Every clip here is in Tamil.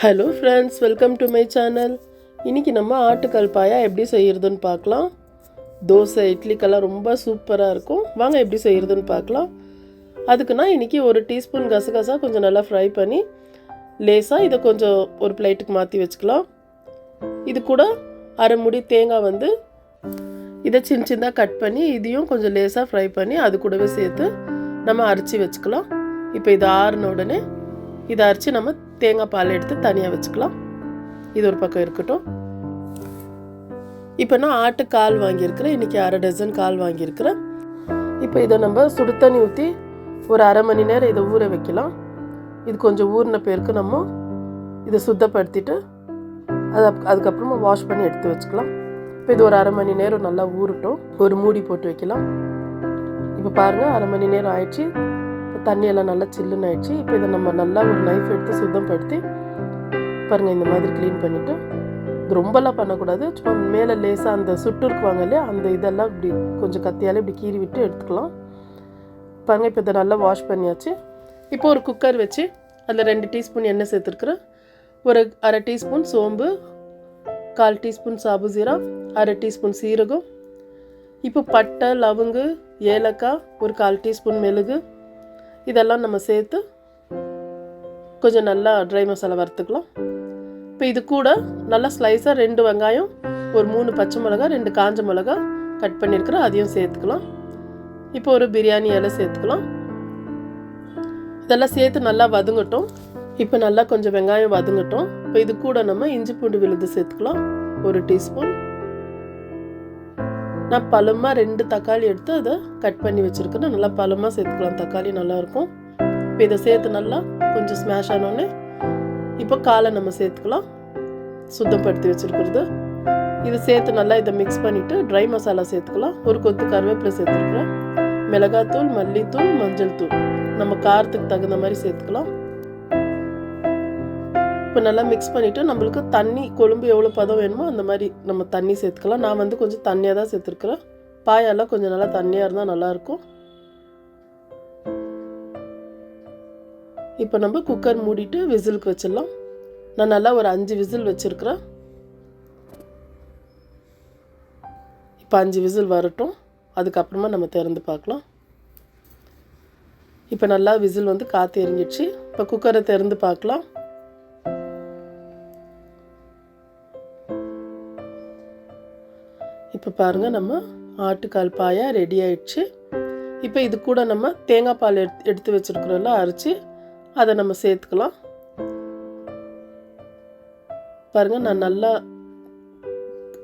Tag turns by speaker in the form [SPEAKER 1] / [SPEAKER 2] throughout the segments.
[SPEAKER 1] Hello friends welcome to my channel இன்றைக்கி நம்ம ஆட்டுக்கல் பாயா எப்படி செய்கிறதுன்னு பார்க்கலாம். தோசை இட்லிக்கெல்லாம் ரொம்ப சூப்பராக இருக்கும். வாங்க எப்படி செய்கிறதுன்னு பார்க்கலாம். அதுக்கு நான் இன்றைக்கி ஒரு டீஸ்பூன் கசகசா கொஞ்சம் நல்லா ஃப்ரை பண்ணி லேசாக இதை கொஞ்சம் ஒரு பிளேட்டுக்கு மாற்றி வச்சுக்கலாம். இது கூட அரை முடி தேங்காய் வந்து இதை சின்ன சின்னதாக கட் பண்ணி இதையும் கொஞ்சம் லேசாக ஃப்ரை பண்ணி அது கூடவே சேர்த்து நம்ம அரைச்சி வச்சுக்கலாம். இப்போ இது ஆறுன உடனே இதை அரைச்சி நம்ம தேங்காய் பால் எடுத்து தனியாக வச்சுக்கலாம். இது ஒரு பக்கம் இருக்கட்டும். இப்போ நான் ஆட்டு கால் வாங்கியிருக்கிறேன். இன்றைக்கி அரை டசன் கால் வாங்கியிருக்கிறேன். இப்போ இதை நம்ம சுடு தண்ணி ஊற்றி ஒரு அரை மணி நேரம் இதை ஊற வைக்கலாம். இது கொஞ்சம் ஊறின பேருக்கு நம்ம இதை சுத்தப்படுத்திட்டு அது அதுக்கப்புறமா வாஷ் பண்ணி எடுத்து வச்சுக்கலாம். இப்போ இது ஒரு அரை மணி நேரம் நல்லா ஊறட்டும். ஒரு மூடி போட்டு வைக்கலாம். இப்போ பாருங்கள் அரை மணி நேரம் ஆயிடுச்சு. தண்ணி தண்ணியெல்லாம் நல்லா சில்லுன்னு ஆயிடுச்சு. இப்போ இதை நம்ம நல்லா ஒரு நைஃப் எடுத்து சுத்தப்படுத்தி பாருங்கள் இந்த மாதிரி க்ளீன் பண்ணிவிட்டு இது ரொம்பலாம் பண்ணக்கூடாது. சும்மா மேலே லேசாக அந்த சுட்டுருக்குவாங்க இல்லையா அந்த இதெல்லாம் இப்படி கொஞ்சம் கத்தியால் இப்படி கீறி விட்டு எடுத்துக்கலாம். பாருங்கள் இப்போ இதை நல்லா வாஷ் பண்ணியாச்சு. இப்போ ஒரு குக்கர் வச்சு அதில் ரெண்டு டீஸ்பூன் எண்ணெய் சேர்த்துருக்குறேன். ஒரு அரை டீஸ்பூன் சோம்பு கால் டீஸ்பூன் சாபு ஜீரா அரை டீஸ்பூன் சீரகம். இப்போ பட்டை லவங்கு ஏலக்காய் ஒரு கால் டீஸ்பூன் மெழுகு இதெல்லாம் நம்ம சேர்த்து கொஞ்சம் நல்லா ட்ரை மசாலா வறுத்துக்கலாம். இப்போ இது கூட நல்லா ஸ்லைஸாக ரெண்டு வெங்காயம் ஒரு மூணு பச்சை மிளகா ரெண்டு காஞ்ச மிளகா கட் பண்ணியிருக்கிறோம் அதையும் சேர்த்துக்கலாம். இப்போ ஒரு பிரியாணி இலை சேர்த்துக்கலாம். இதெல்லாம் சேர்த்து நல்லா வதங்கட்டும். இப்போ நல்லா கொஞ்சம் வெங்காயம் வதங்கட்டும். இப்போ இது கூட நம்ம இஞ்சி பூண்டு விழுது சேர்த்துக்கலாம். ஒரு டீஸ்பூன். நான் பழமாக ரெண்டு தக்காளி எடுத்து அதை கட் பண்ணி வச்சுருக்கேன். நல்லா பழமாக சேர்த்துக்கலாம். தக்காளி நல்லாயிருக்கும். இப்போ இதை சேர்த்து நல்லா கொஞ்சம் ஸ்மாஷ் ஆனோடனே இப்போ காலை நம்ம சேர்த்துக்கலாம். சுத்தப்படுத்தி வச்சுருக்கிறது. இதை சேர்த்து நல்லா இதை மிக்ஸ் பண்ணிவிட்டு ட்ரை மசாலா சேர்த்துக்கலாம். ஒரு கொத்து கருவேப்பிலை சேர்த்துருக்குறோம் மிளகாத்தூள் மல்லித்தூள் மஞ்சள் தூள். நம்ம காரத்துக்கு தகுந்த மாதிரி சேர்த்துக்கலாம். இப்போ நல்லா மிக்ஸ் பண்ணிவிட்டு நம்மளுக்கு தண்ணி கொழும்பு எவ்வளோ பதம் வேணுமோ அந்த மாதிரி நம்ம தண்ணி சேர்த்துக்கலாம். நான் வந்து கொஞ்சம் தண்ணியாக தான் சேர்த்துருக்குறேன். பாயெல்லாம் கொஞ்சம் நல்லா தண்ணியாக இருந்தால் நல்லாயிருக்கும். இப்போ நம்ம குக்கர் மூடிட்டு விசிலுக்கு வச்சிடலாம். நான் நல்லா ஒரு அஞ்சு விசில் வச்சுருக்குறேன். இப்போ அஞ்சு விசில் வரட்டும். அதுக்கப்புறமா நம்ம திறந்து பார்க்கலாம். இப்போ நல்லா விசில் வந்து காற்று எரிஞ்சிடுச்சு. இப்போ குக்கரை திறந்து பார்க்கலாம். இப்போ பாருங்கள் நம்ம ஆட்டுக்கால் பாயா ரெடி ஆயிடுச்சு. இப்போ இது கூட நம்ம தேங்காய் பால் எடுத்து எடுத்து வச்சுருக்குறோம்ல அரைச்சி அதை நம்ம சேர்த்துக்கலாம். பாருங்கள் நான் நல்லா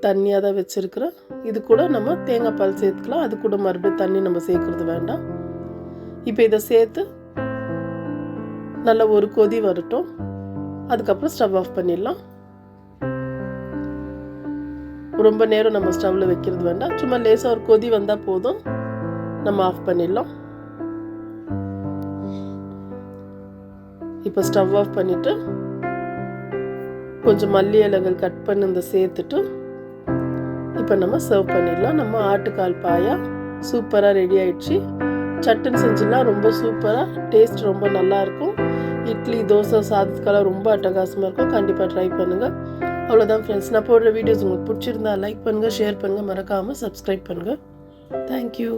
[SPEAKER 1] தண்ணியாக தான் வச்சுருக்கிறேன். இது கூட நம்ம தேங்காய் பால் சேர்த்துக்கலாம். அது கூட மறுபடியும் தண்ணி நம்ம சேர்க்குறது வேண்டாம். இப்போ இதை சேர்த்து நல்லா ஒரு கொதி வரட்டும். அதுக்கப்புறம் ஸ்டவ் ஆஃப் பண்ணிடலாம். ரொம்ப நேரம் நம்ம ஸ்டவ்வில் வைக்கிறது வேண்டாம். சும்மா லேசாக ஒரு கொதி வந்தால் போதும். நம்ம ஆஃப் பண்ணிடலாம். இப்போ ஸ்டவ் ஆஃப் பண்ணிவிட்டு கொஞ்சம் மல்லி இலைகள் கட் பண்ணி இந்த சேர்த்துட்டு இப்போ நம்ம சர்வ் பண்ணிடலாம். நம்ம ஆட்டுக்கால் பாயா சூப்பராக ரெடி ஆயிடுச்சு. சட்டுன்னு செஞ்சிடலாம் ரொம்ப சூப்பராக டேஸ்ட் ரொம்ப நல்லாயிருக்கும் இட்லி தோசை சாதத்துக்கெல்லாம் ரொம்ப அட்டகாசமாக இருக்கும். கண்டிப்பாக ட்ரை பண்ணுங்கள் அவ்வளோதான் ஃப்ரெண்ட்ஸ் நான் போடுற வீடியோஸ் உங்களுக்கு பிடிச்சிருந்தா லைக் பண்ணுங்கள் ஷேர் பண்ணுங்கள் மறக்காமல் சப்ஸ்கிரைப் பண்ணுங்கள் தேங்க்யூ